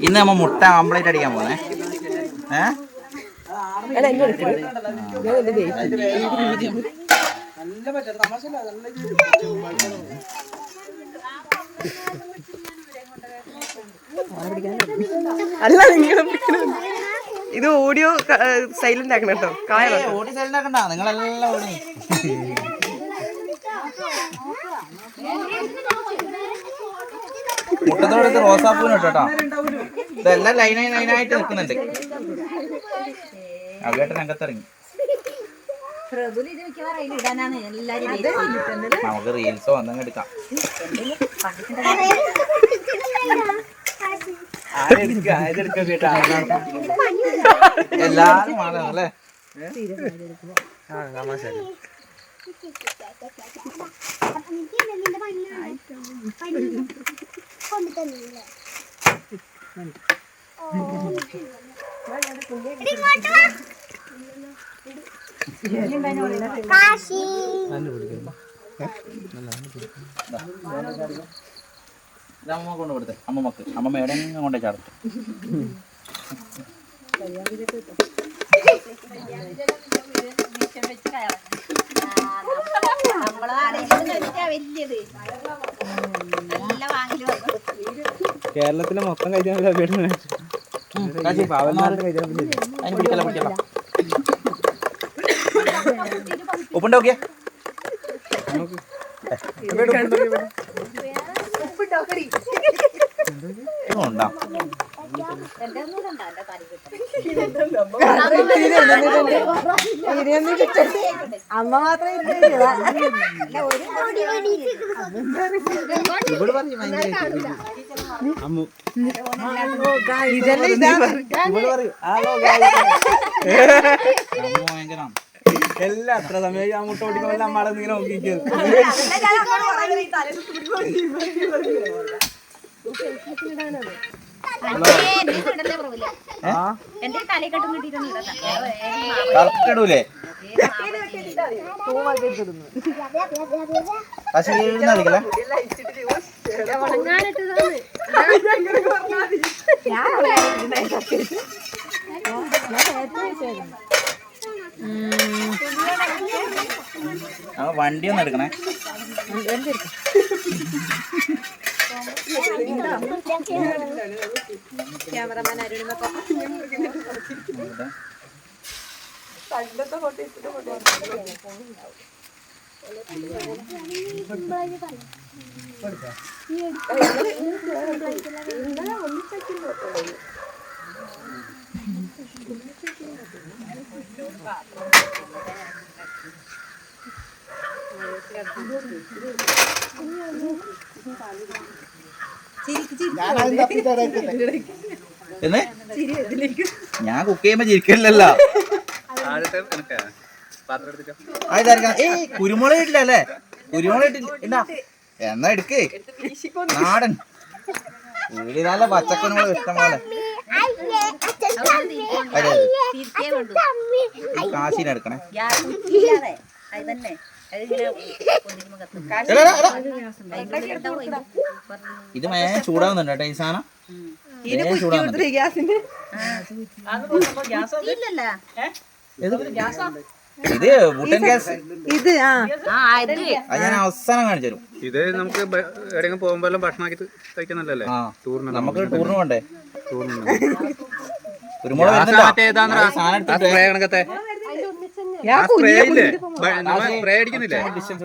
ഇന്ന് നമ്മ മുട്ട ആംപ്ലേറ്റ് അടിക്കാൻ പോണേ ഏ? അല്ല നിങ്ങൾ ഇത് ഓഡിയോ സൈലന്റ് ആക്കണം കേട്ടോ. ഏയ്, ഓടി സൈലണ്ടാക്കണ്ട നിങ്ങളെല്ലാം ഓടി. മുട്ടത്തോടത്ത് റോസാപ്പൂവിന് ഇട്ടോ ഇതെല്ലാം ലൈനായി ലൈനായിട്ട് നിൽക്കുന്നുണ്ട്. അവിയായിട്ട് രംഗത്തിറങ്ങി. നമുക്ക് റീൽസോ എന്തെങ്കിലും എടുക്കാം. എല്ലാരും മാറണം അല്ലേ? കാശി. ഇത് അമ്മ കൊണ്ട് കൊടുത്തേ. അമ്മമ്മക്ക് അമ്മമ്മ എവിടെയെങ്കിലും കൊണ്ടേ വന്നു കേരളത്തിലെ മൊത്തം കഴിച്ചാൽ അഭിയുടെ അമ്മ മാത്രമേ ഇവിടെ പറഞ്ഞു ഭയങ്കര എല്ലാം അത്ര സമയം അങ്ങോട്ട് ഓടിക്കുമ്പോൾ നമ്മളെ ഇങ്ങനെ നോക്കിയിരിക്കും കിട്ടിയിട്ടൊന്നും ആ വണ്ടി ഒന്ന് എടുക്കണേ ഇവിടെ. എന്ന്? ഞാൻ കുക്ക് ചെയ്യുമ്പോ ചിരിക്കില്ലല്ലോ. ഏ ഏയ് കുരുമുളക് ഇട്ടില്ല അല്ലേ? കുരുമുളക് ഇട്ടില്ല. എന്നാ എടുക്ക്. നാടൻ. വീട് നല്ല പച്ചക്കുരുമുളക് ഇഷ്ടം പോലെ. അതെ തന്നെ. ഇത് മേ ചൂടാവുന്നുണ്ട് കേട്ടോ ഈ സാധനം. ഇത് ബുട്ടൻ ഗ്യാസ്. ഇത് ഞാൻ അവസാനം കാണിച്ചു തരും. ഇത് നമുക്ക് എവിടെയെങ്കിലും പോകുമ്പോ ഭക്ഷണമാക്കി ടൂറിന് നമുക്ക് ടൂറിന് പോണ്ടേ? ടൂറിന്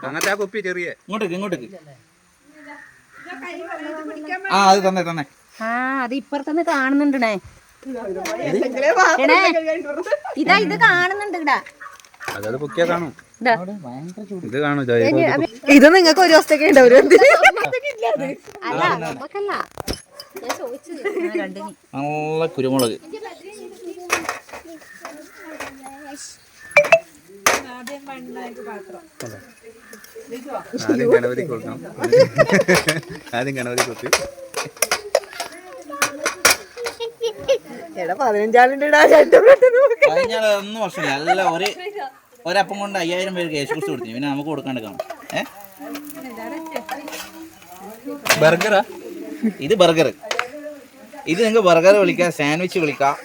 അങ്ങനത്തെ ആ കുപ്പി ചെറിയ. ഇങ്ങോട്ടേക്ക് ഇങ്ങോട്ടേക്ക്. ആ അത് തന്നെ തന്നെ. ആ അത് ഇപ്പുറത്തുനിന്ന് കാണുന്നുണ്ടേ ഇതാ ഇത് കാണുന്നുണ്ട് ഇടാ പൊക്കിയാ കാണും. ഇതാ. ഇത് കാണും ഇതാ, ഇത് ഇത് നിങ്ങൾക്ക് ഒരു ദിവസത്തേക്ക് ഉണ്ടാവും അല്ല നമുക്കല്ല. നല്ല കുരുമുളക്. ആദ്യം ഗണപതി കൊടുക്കണം. ആദ്യം ഗണപതി പതിനഞ്ചാളിന്റെ വർഷമില്ല അല്ല ഒരു ഒരപ്പം കൊണ്ട് അയ്യായിരം പേര് കേസ് കുറിച്ച് കൊടുത്തു പിന്നെ നമുക്ക് കൊടുക്കാണ്ട് കാണും. ഏ? ബർഗറാ? ഇത് ബർഗർ. ഇത് നിങ്ങൾക്ക് ബർഗർ വിളിക്കാം സാൻഡ്വിച്ച് വിളിക്കാം.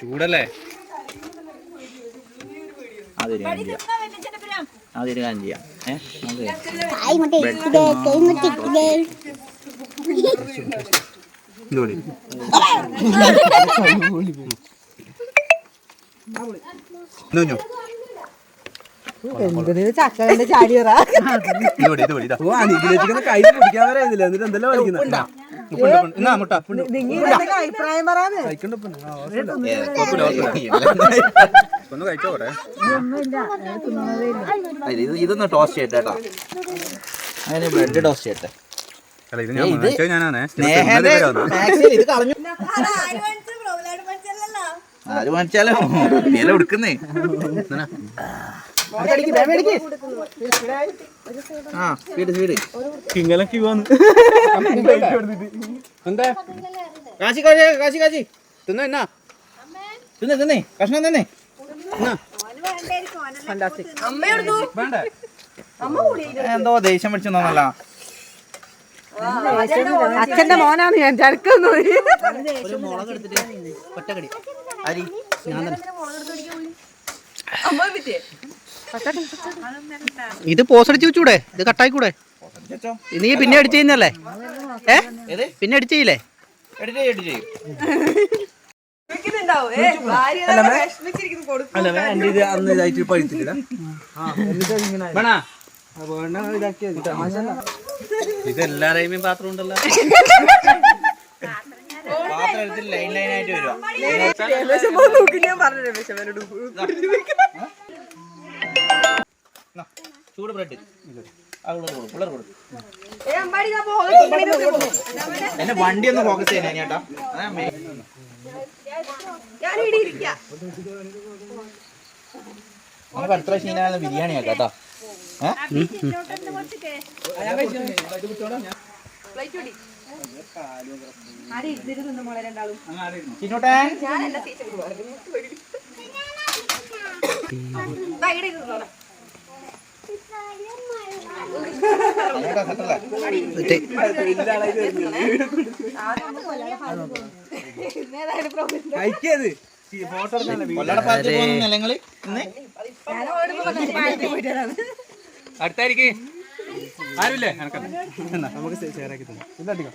ചൂടല്ലേ? അതൊരു കാര്യം ചെയ്യാം. അതൊരു കാര്യം ചെയ്യാം. ഏ ഒന്ന് കഴിച്ചോ പോരെ ഇത് ഇത്. ഇതൊന്ന് ടോസ്റ്റ് ചെയ്യട്ടെ കേട്ടോ. അതിന് ബ്രെഡ് ടോസ്റ്റ് ചെയ്യട്ടെ. ഇത് ആര് മേടിച്ചാലോ വില കൊടുക്കുന്നേ എന്താ? കാശി കാശി കാശി കാശി. തിന്ന എന്നാ തിന്നേ തിന്നേ. കഷ്ണം തിന്നേ. വേണ്ട? എന്തോ ദേഷ്യം പിടിച്ചു തോന്നല്ല അച്ഛന്റെ മോനാണ് ഞാൻ ചരക്കൊന്നു. മുളക് എടുത്തിട്ട് ഒറ്റക്കടി അരി ഞാൻ തന്നെ. ഇത് പോസ് അടിച്ച് വെച്ചൂടെ? ഇത് കട്ടായിക്കൂടെ നീ പിന്നെ അടിച്ചു ചെയ്യുന്നല്ലേ ഏ? പിന്നെ അടിച്ചു ചെയ്യില്ലേ? എഡിറ്റ് ചെയ്യും എഡിറ്റ് ചെയ്യും. അല്ല എന്റെ ഇത് അന്ന് ഇതായിട്ട് പഴുത്തില്ല വേണ? വേണ്ട ഇതാക്കിയത് ഇത് എല്ലാരെയും പാത്രം ഉണ്ടല്ലോ. പാത്രം എടുത്തിട്ട് ലൈൻ ലൈൻ ആയിട്ട് വരുവാ ചൂട് ബ്രെഡ്. എന്റെ വണ്ടി ഒന്ന് ഫോക്കസ് ചെയ്യാൻ ചേട്ടാ. നമുക്ക് അടുത്ത പ്രാവശ്യം ഇങ്ങനെ ബിരിയാണി ആക്കാം കേട്ടോ? ചിന്നൂട്ടേ കഴിക്കത് ഫോട്ടോ നിലങ്ങൾ അടുത്തായിരിക്കേ ആരുമില്ലേ നമുക്ക് ഷെയർ ആക്കി തന്നെ ഇതടിക്കാം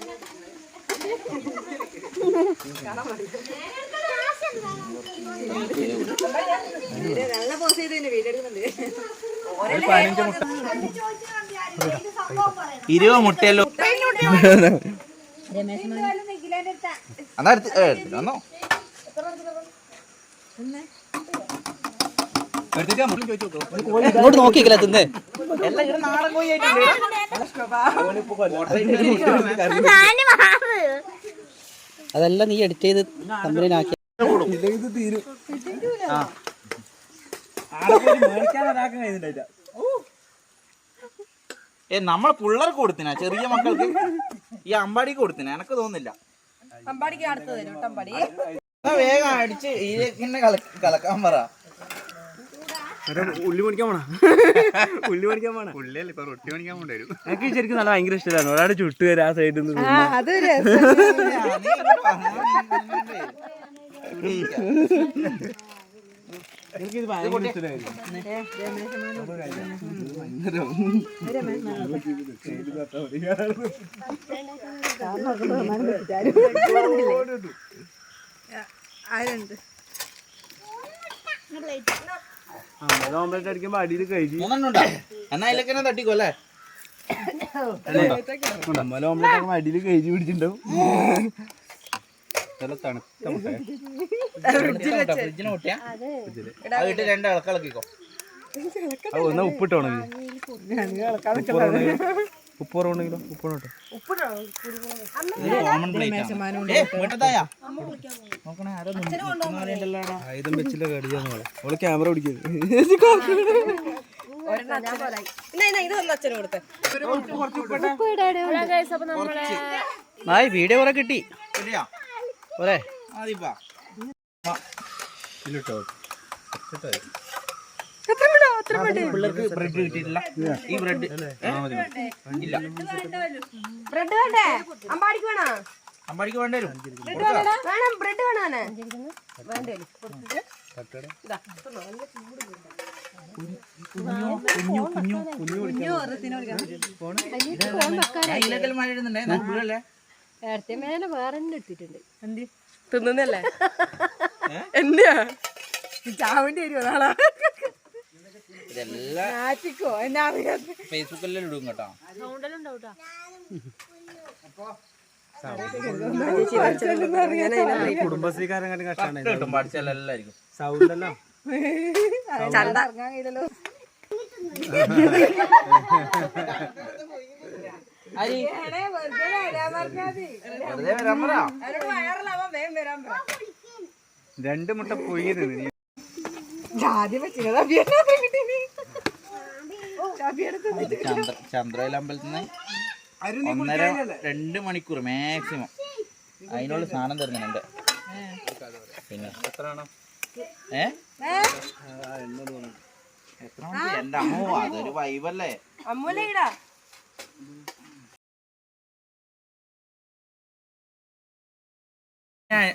ഒരു പതിനഞ്ച് മുട്ട ഇരുപത് മുട്ടയല്ലോ. എടുത്ത് എടുത്തിട്ട് വന്നോ. ഇങ്ങോട്ട് തിന്നേ. എല്ലാം ഇവിടെ നാടൻ അതെല്ലാം നീ എഡിറ്റ് ചെയ്ത് കമ്പനിയിലാക്കി ഇത് തീരും? ഏ നമ്മൾ പിള്ളേർക്ക് കൊടുത്തിനാ? ചെറിയ മക്കൾക്ക്? ഈ അമ്പാടിക്ക് കൊടുത്തിനാ? എനക്ക് തോന്നുന്നില്ല. എന്നാ വേഗം അടിച്ച് ഇതിനെ കലക്കാൻ പറ. ഉള്ളി പണിക്കാൻ പോണ? ഉള്ളി പണിക്കാൻ പോണ? ഉള്ളിയല്ല ഇപ്പൊ റൊട്ടി പണിക്കാൻ പോണ്ടി വരും. എനിക്ക് ശരിക്കും നല്ല ഭയങ്കര ഇഷ്ടമാണ്. ഒരാളെ ചുട്ട് വരാ ആ സൈഡിൽ നിന്ന് ആ അത് ഓംലെറ്റ് അടിക്കുമ്പോ അടിയിൽ കഴിഞ്ഞു മൂന്നെണ്ണം ഉണ്ടോ എന്നാ അതിലൊക്കെ തന്നെ തട്ടിക്കോ അല്ലേ? അമ്മല ഓംലെറ്റ് അടിയിൽ കഴിഞ്ഞു പിടിച്ചിട്ടുണ്ടാവും. നല്ല തണുത്ത മുട്ട. ഫ്രിഡ്ജിന് മുട്ടിയാ? അത്. ഇട്ട് രണ്ട് ഇളക്കിളക്കിക്കോ അത് എന്നാ ഉപ്പിട്ടോണെങ്കിൽ ഉപ്പ് കുറവുണ്ടെങ്കിലോ ഉപ്പ് ആയുധം വെച്ചില്ല അവൾ ക്യാമറ പിടിക്കുന്നത് ഒന്ന് വീഡിയോ കുറെ കിട്ടി. ശരിയാ. പോരെ. ആദിപ്പാ പിള്ളേർക്ക് ബ്രെഡ് കിട്ടിയിട്ടില്ല. ഈ ബ്രെഡ് ഇല്ല. ബ്രെഡ് വേണ്ടേ? അമ്പാടിക്ക് വേണോ? അമ്പാടിക്ക് വേണ്ടി വേണം ബ്രെഡ് വേണോ വേണ്ടേ. ഇതിലേക്കെല്ലാം മഴ ഇടുന്നുണ്ടേ? നമുക്ക് വീഴല്ലേ തിന്നുന്നല്ലേ? എന്റെയാ ചാവേണ്ടി വരുമോ നാളെ. ഇതെല്ലാം ഫേസ്ബുക്കിലെല്ലാം ഇടും കേട്ടോ. കുടുംബശ്രീക്കാരൻ കഷ്ടാണ് കിട്ടും പഠിച്ചാലെല്ലായിരിക്കും സൗണ്ടല്ലോ. ചണ്ട വെറുതെ വരാൻ പറ രണ്ട് മുട്ട പുഴുങ്ങി തിന്നു ആദ്യം വെച്ചിരുന്നത് ഇത് ചന്ദ്ര ചന്ദ്രയില അമ്പലത്തിൽ നിന്ന് ഒന്നര രണ്ട് മണിക്കൂർ മാക്സിമം അതിനുള്ള സാധനം തരുന്നുണ്ട് പിന്നെ. ഏ? എത്ര? എന്റെ അമ്മോ അതൊരു വൈബല്ലേ അമ്മൂലയിടാ.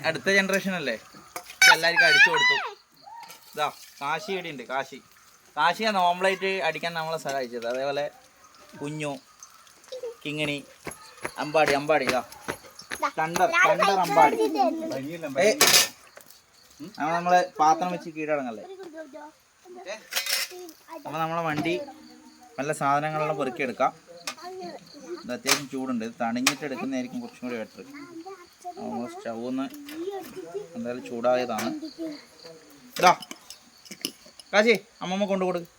അടുത്ത ജനറേഷൻ അല്ലേ? എല്ലാവർക്കും അടിച്ചു കൊടുത്തു. ഇതാ കാശി ഇവിടെ ഉണ്ട് കാശി. കാശിയാണ് ഓംലേറ്റ് അടിക്കാൻ നമ്മളെ സഹായിച്ചത്. അതേപോലെ കുഞ്ഞു കിങ്ങിണി അമ്പാടി അമ്പാടി ഇതാ. കണ്ടർ കണ്ടർ അമ്പാടി? അപ്പൊ അവൻ നമ്മളെ പാത്രം വെച്ച് കീഴടങ്ങല്ലേ? അപ്പൊ നമ്മളെ വണ്ടി നല്ല സാധനങ്ങളെല്ലാം പെറുക്കിയെടുക്കാം. ഇത് അത്യാവശ്യം ചൂടുണ്ട്. ഇത് തണിഞ്ഞിട്ട് എടുക്കുന്നതായിരിക്കും കുറച്ചും കൂടി ബെറ്റർ സ്റ്റൗന്ന് എന്തായാലും ചൂടായതാണ് ഇതാ കാശി അമ്മമ്മ കൊണ്ടു കൊടുക്ക്.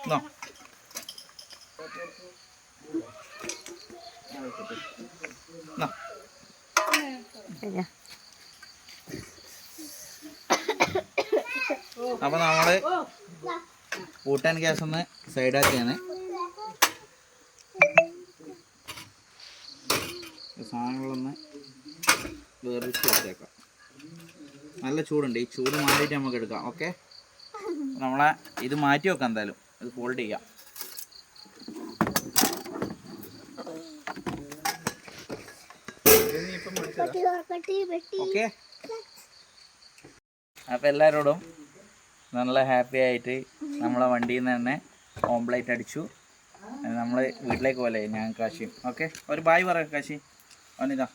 ഇതാ. അപ്പൊ നമ്മൾ കൂട്ടാൻ ഗ്യാസ് ഒന്ന് സൈഡാക്കിയാണ്. സാധനങ്ങളൊന്ന് വേറിച്ച് വെച്ചേക്കാം. നല്ല ചൂടുണ്ട്. ഈ ചൂട് മാറിയിട്ട് നമുക്ക് എടുക്കാം. ഓക്കെ? നമ്മളെ ഇത് മാറ്റി വെക്കാം എന്തായാലും. ഇത് ഫോൾഡ് ചെയ്യാം. ഓക്കെ? അപ്പോൾ എല്ലാവരോടും നല്ല ഹാപ്പി ആയിട്ട് നമ്മളെ വണ്ടിയിൽ നിന്ന് തന്നെ ഓംപ്ലേറ്റ് അടിച്ചു. നമ്മൾ വീട്ടിലേക്ക് പോലെ ഞാൻ കാശിയും. ഓക്കെ? ഒരു ബായ് പറയാം കാശി. അവനിതാ.